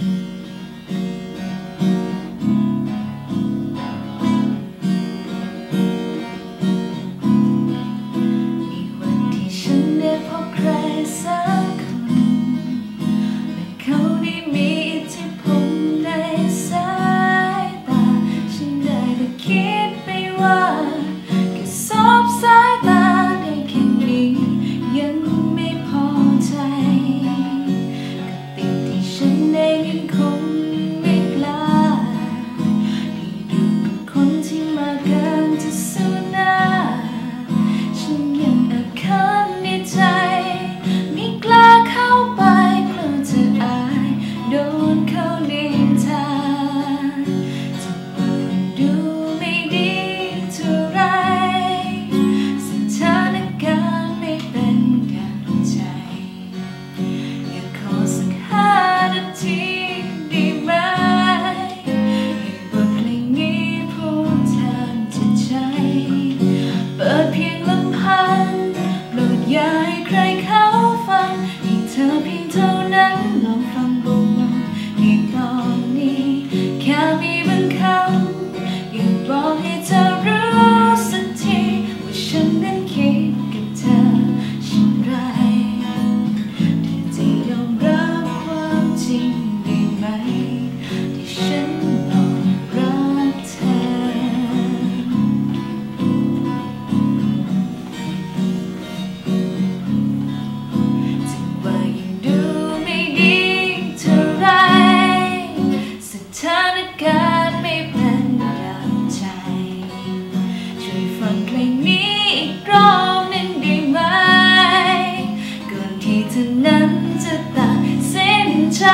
Mm-hmm. one ที่เธอนั้นจะตัดสินใจ